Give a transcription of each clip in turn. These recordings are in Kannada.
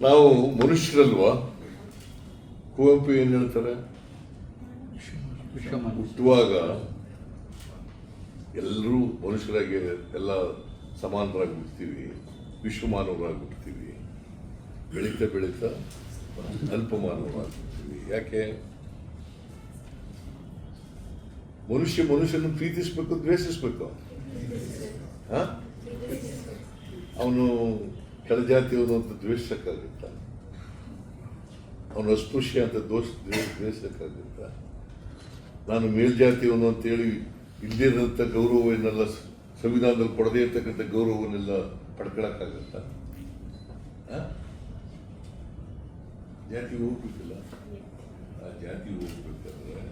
ನಾವು ಮನುಷ್ಯರಲ್ವಾ? ಕುವೆಂಪು ಏನು ಹೇಳ್ತಾರೆ? ಹುಟ್ಟುವಾಗ ಎಲ್ಲರೂ ಮನುಷ್ಯರಾಗಿ ಎಲ್ಲ ಸಮಾನರಾಗಿ ಬಿಡ್ತೀವಿ ವಿಶ್ವಮಾನವರಾಗಿ ಬಿಡ್ತೀವಿ ಬೆಳೀತಾ ಬೆಳೀತಾ ಅಲ್ಪಮಾನವರಾಗಿ ಬಿಡ್ತೀವಿ ಯಾಕೆ? ಮನುಷ್ಯ ಮನುಷ್ಯನ ಪ್ರೀತಿಸ್ಬೇಕು, ದ್ವೇಷಿಸ್ಬೇಕು. ಅವನು ಕೆಳಜಾತಿಯವನು ಅಂತ ದ್ವೇಷಕ್ಕಾಗುತ್ತ ಅವನು ಅಸ್ಪೃಶ್ಯ ಅಂತ ದೋಷ, ದ್ವೇಷ- ದ್ವೇಷಕ್ಕಾಗುತ್ತ ನಾನು ಮೇಲ್ಜಾತಿಯವನು ಅಂತೇಳಿ ಇರೋಂಥ ಗೌರವವನ್ನೆಲ್ಲ ಸಂವಿಧಾನದಲ್ಲಿ ಕೊಡದೇ ಇರ್ತಕ್ಕಂಥ ಗೌರವವನ್ನೆಲ್ಲ ಪಡ್ಕೊಳಕ್ಕಾಗತ್ತ? ಜಾತಿ ಹೋಗ್ಬೇಕಲ್ಲ? ಆ ಜಾತಿ ಹೋಗ್ಬೇಕಂದ್ರೆ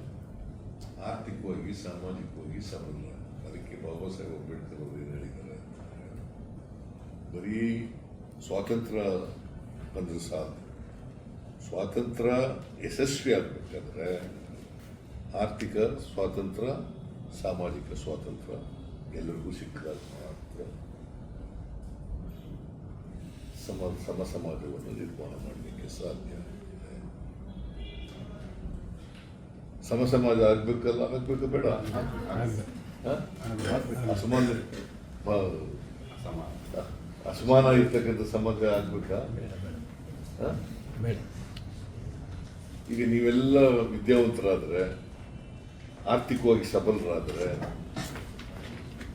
ಆರ್ಥಿಕವಾಗಿ, ಸಾಮಾಜಿಕವಾಗಿ ಸಮಾನ ಅದಕ್ಕೆ ಬಾಬಾ ಸಾಹೇಬ್ ಅಂಬೇಡ್ಕರ್ ಅವರು ಏನು ಹೇಳಿದ್ದಾರೆ ಬರೀ ಸ್ವಾತಂತ್ರ್ಯ ಬಂದರೆ ಸಾಕು. ಸ್ವಾತಂತ್ರ್ಯ ಯಶಸ್ವಿ ಆಗಬೇಕಾದ್ರೆ ಆರ್ಥಿಕ ಸ್ವಾತಂತ್ರ್ಯ ಸಾಮಾಜಿಕ ಸ್ವಾತಂತ್ರ್ಯ ಎಲ್ಲರಿಗೂ ಸಿಕ್ಕಾಗ ಮಾತ್ರ ಸಮ ಸಮ ಸಮಾಜವನ್ನು ನಿರ್ಮಾಣ ಮಾಡಲಿಕ್ಕೆ ಸಾಧ್ಯ ಸಮ ಸಮಾಜ ಆಗ್ಬೇಕಲ್ಲ ಆಗಬೇಕು ಬೇಡ. ಹ? ಅಸಮಾನ ಇರ್ತಕ್ಕಂಥ ಸಮಾಜ ಆಗ್ಬೇಕಾ ಈಗ ನೀವೆಲ್ಲ ವಿದ್ಯಾವಂತರಾದ್ರೆ, ಆರ್ಥಿಕವಾಗಿ ಸಬಲರಾದ್ರೆ,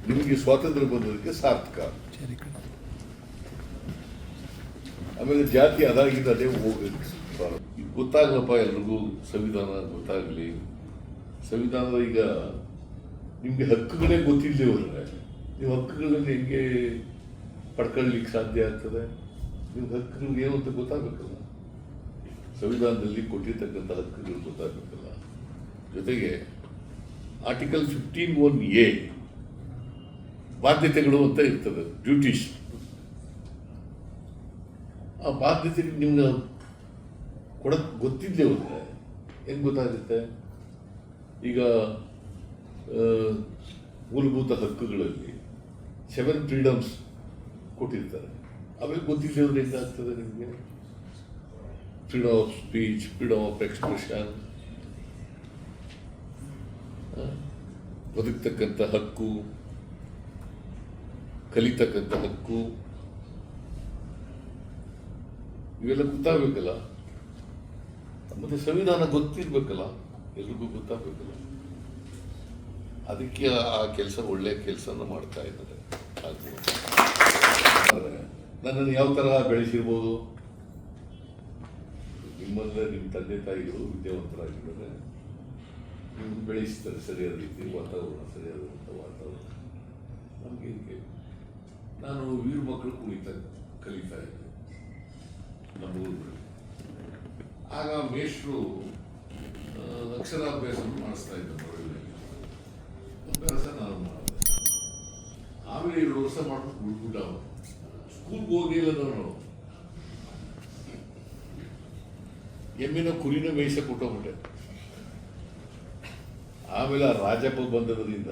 ನಿಮಗೆ ಸ್ವಾತಂತ್ರ್ಯ ಬಂದದಕ್ಕೆ ಸಾರ್ಥಕ. ಸರಿ ಆಮೇಲೆ ಜಾತಿ ಅದಾಗಿದ್ದ ಅದೇ ಹೋಗಬೇಕು. ಗೊತ್ತಾಗಲಪ್ಪ ಎಲ್ರಿಗೂ ಸಂವಿಧಾನ ಗೊತ್ತಾಗಲಿ. ಸಂವಿಧಾನದ ಈಗ ನಿಮಗೆ ಹಕ್ಕುಗಳೇ ಗೊತ್ತಿಲ್ಲದೆ ಹೋದ್ರೆ, ನೀವು ಹಕ್ಕುಗಳನ್ನು ಹೆಂಗೆ ಪಡ್ಕೊಳ್ಳಿಕ್ಕೆ ಸಾಧ್ಯ ಆಗ್ತದೆ? ನಿಮ್ಗೆ ಹಕ್ಕುಗಳು ಏನು ಅಂತ ಗೊತ್ತಾಗಬೇಕಲ್ಲ. ಸಂವಿಧಾನದಲ್ಲಿ ಕೊಟ್ಟಿರ್ತಕ್ಕಂಥ ಹಕ್ಕುಗಳು ಗೊತ್ತಾಗಬೇಕಲ್ಲ. ಜೊತೆಗೆ ಆರ್ಟಿಕಲ್ ಫಿಫ್ಟೀನ್ ಒನ್ ಎ ಬಾಧ್ಯತೆಗಳು ಅಂತ ಇರ್ತದೆ ಡ್ಯೂಟೀಸ್ ಆ ಬಾಧ್ಯತೆ ನಿಮ್ಗೆ ಕೊಡಕ್ ಗೊತ್ತಿದ್ದೇ ಹೋದ್ರೆ ಹೆಂಗ್ ಗೊತ್ತಾಗುತ್ತೆ? ಈಗ ಮೂಲಭೂತ ಹಕ್ಕುಗಳಲ್ಲಿ ಸೆವೆನ್ ಫ್ರೀಡಮ್ಸ್ ಕೊಟ್ಟಿರ್ತಾರೆ. ಆಮೇಲೆ ಗೊತ್ತಿಲ್ಲದೆ ಆಗ್ತದೆ ನಿಮಗೆ? Freedom of speech freedom of expression ಬದುಕ್ತಕ್ಕಂಥ ಹಕ್ಕು, ಕಲಿತಕ್ಕಂಥ ಹಕ್ಕು. ಇವೆಲ್ಲ ಗೊತ್ತಾಗಬೇಕಲ್ಲ? ಮತ್ತೆ ಸಂವಿಧಾನ ಗೊತ್ತಿರ್ಬೇಕಲ್ಲ? ಎಲ್ರಿಗೂ ಗೊತ್ತಾಗಬೇಕಲ್ಲ? ಅದಕ್ಕೆ ಆ ಕೆಲಸ ಒಳ್ಳೆ ಕೆಲಸನ ಮಾಡ್ತಾ ಇದ್ದಾರೆ. ಆಗ್ಬೋದು. ನನ್ನನ್ನು ಯಾವ ತರಹ ಬೆಳೆಸಿರ್ಬೋದು? ನಿಮ್ಮಲ್ಲ ನಿಮ್ಮ ತಂದೆ ತಾಯಿಗಳು ವಿದ್ಯಾವಂತರಾಗಿದ್ದಾರೆ ನಿಮ್ಗೆ ಬೆಳೆಸ್ತಾರೆ ಸರಿಯಾದ ರೀತಿ ವಾತಾವರಣ ಸರಿಯಾದಂಥ ವಾತಾವರಣ. ನಮಗೆ ನಾನು ವೀರ ಮಕ್ಕಳು ಕುಣಿತ ಕಲಿತಾ ಇದ್ದೆ ನಮ್ಮ ಊರಲ್ಲಿ ಆಗ ಮೇಷ್ಟ್ರು ಅಕ್ಷರಾಭ್ಯಾಸ ಮಾಡಿಸ್ತಾ ಇದ್ದ ಅಭ್ಯಾಸ ನಾನು ಮಾಡಿದೆ. ಆಮೇಲೆ ಎರಡು ವರ್ಷ ಮಾಡ್ಬಿಟ್ಟು ಅವನು ಸ್ಕೂಲ್ಗೆ ಹೋಗಿಲ್ಲ ನಾನು ಎಮ್ಮಿನ ಕುರಿನ ಮೇಯಿಸ ಕೊಟ್ಟೋಗ್ಬಿಟ್ಟೆ ಆಮೇಲೆ ಆ ರಾಜಪ್ಪ ಬಂದದ್ರಿಂದ